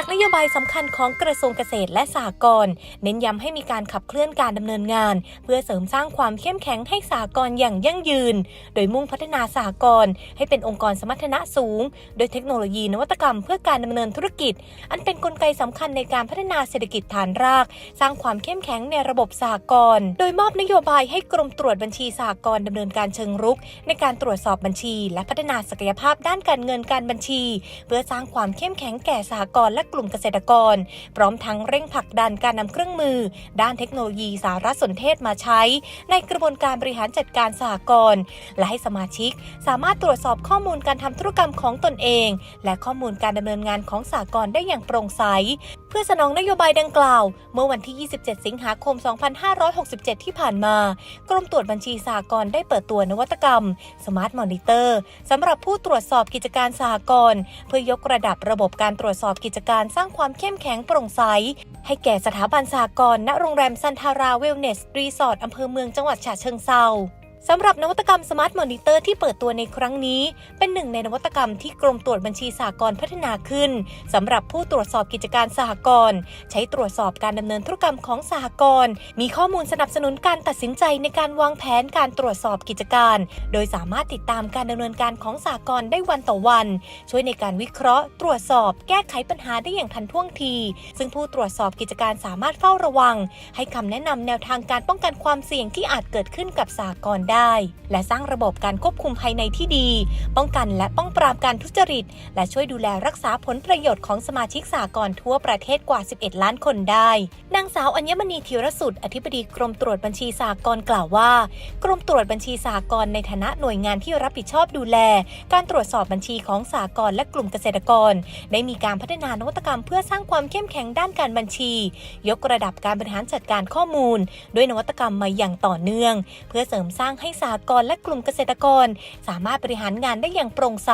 จากนโยบายสำคัญของกระทรวงเกษตรและสหกรณ์เน้นย้ำให้มีการขับเคลื่อนการดำเนินงาน เพื่อเสริมสร้างความเข้มแข็งให้สหกรณ์อย่างยั่งยืน โดยมุ่งพัฒนาสหกรณ์ให้เป็นองค์กรสมรรถนะสูง โดยเทคโนโลยีนวัตกรรมเพื่อการดำเนินธุรกิจ อันเป็นนกลไกสำคัญในการพัฒนาเศรษฐกิจฐานราก สร้างความเข้มแข็งในระบบสหกรณ์โดยมอบนโยบายให้กรมตรวจบัญชีสหกรณ์ดำเนินการเชิงรุก ในการตรวจสอบบัญชี และพัฒนาศักยภาพด้านการเงินการบัญชี เพื่อสร้างความเข้มแข็งแก่สหกรณ์และกลุ่มเกษตรกร พร้อมทั้งเร่งผลักดันการนำเครื่องมือ ด้านเทคโนโลยีสารสนเทศมาใช้ ในกระบวนการบริหารจัดการสหกรณ์และให้สมาชิก สามารถตรวจสอบข้อมูลการทำธุรกรรมของตนเอง และข้อมูลการดำเนินงานของสหกรณ์ได้อย่างโปร่งใสเพื่อสนองนโยบายดังกล่าว เมื่อวันที่ 27 สิงหาคม 2567 ที่ผ่านมา กรมตรวจบัญชีสหกรณ์ได้เปิดตัวนวัตกรรม Smart Monitor สำหรับผู้ตรวจสอบกิจการสหกรณ์เพื่อยกระดับระบบการตรวจสอบกิจการสร้างความเข้มแข็งโปร่งใส ให้แก่สถาบันสหกรณ์ณโรงแรมซันทาราเวลเนสรีสอร์ทอำเภอเมืองจังหวัดฉะเชิงเซา สำหรับนวัตกรรม Smart Monitor ที่เปิดตัวในครั้งนี้ เป็นหนึ่งในนวัตกรรมที่กรมตรวจบัญชีสหกรณ์พัฒนาขึ้นสำหรับผู้ตรวจสอบกิจการสหกรณ์ใช้ตรวจสอบการดำเนินธุรกรรมของสหกรณ์มีข้อมูลสนับสนุนการตัดสินใจในการวางแผนการตรวจสอบกิจการ โดยสามารถติดตามการดำเนินการของสหกรณ์ได้วันต่อวัน ช่วยในการวิเคราะห์ ตรวจสอบ แก้ไขปัญหาได้อย่างทันท่วงที ซึ่งผู้ตรวจสอบกิจการสามารถเฝ้าระวัง ให้คำแนะนำแนวทางการป้องกันความเสี่ยงที่อาจเกิดขึ้นกับสหกรณ์ได้ และสร้างระบบการควบคุมภายในที่ดี ป้องกันและป้องปรามการทุจริต และช่วยดูแลรักษาผลประโยชน์ของสมาชิกสหกรณ์ทั่วประเทศกว่า 11 ล้านคนได้ นางสาวอัญมณีธีรสุดอธิบดีกรมตรวจบัญชีสหกรณ์กล่าวว่า กรมตรวจบัญชีสหกรณ์ในฐานะหน่วยงานที่รับผิดชอบดูแล การตรวจสอบบัญชีของสหกรณ์และกลุ่มเกษตรกร ได้มีการพัฒนานวัตกรรมเพื่อสร้างความเข้มแข็งด้านการบัญชี ยกระดับการบริหารจัดการข้อมูล ด้วยนวัตกรรมมาอย่างต่อเนื่อง เพื่อเสริมสร้างให้สหกรณ์และกลุ่มเกษตรกร สามารถบริหารงานได้อย่างโปร่งใส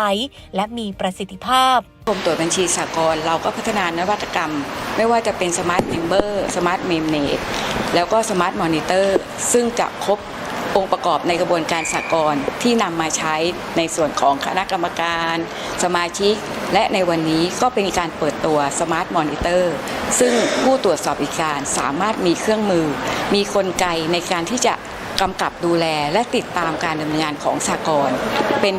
และมีประสิทธิภาพกรมตรวจบัญชีสากลเราก็พัฒนานวัตกรรม ไม่ว่าจะเป็น Smart Member Smart m e m n a t e แล้วก็ Smart Monitor ซึ่งจะครบองค์ประกอบในกระบวนการสากลที่นำมาใช้ในส่วนของคณะกรรมการ สมาชิก และในวันนี้ก็เป็นการเปิดตัว Smart Monitor ซึ่งผู้ตรวจสอบอีกการสามารถมีเครื่องมือ มีกลไกในการที่จะ กำกับดูแลและติดตามการดำเนินงานของสากลเป็น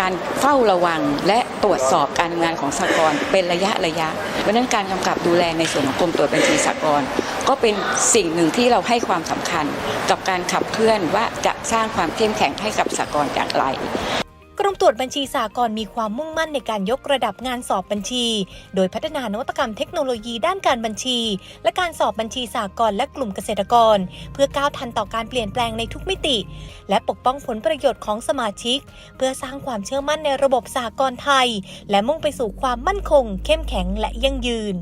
การเฝ้าระวังและตรวจสอบการทำงานของสากลเป็นระยะระยะเพราะนั้นการกำกับดูแลในส่วนของกรมตรวจบัญชีสากลก็เป็นสิ่งหนึ่งที่เราให้ความสำคัญกับการขับเคลื่อนว่าจะสร้างความเข้มแข็งให้กับสากลอย่างไร กรมตรวจบัญชีสากลมีความมุ่งมั่นในการยกระดับงานสอบบัญชี โดยพัฒนานวัตกรรมเทคโนโลยีด้านการบัญชี และการสอบบัญชีสากลและกลุ่มเกษตรกร เพื่อก้าวทันต่อการเปลี่ยนแปลงในทุกมิติ และปกป้องผลประโยชน์ของสมาชิก เพื่อสร้างความเชื่อมั่นในระบบสากลไทย และมุ่งไปสู่ความมั่นคง เข้มแข็งและยั่งยืน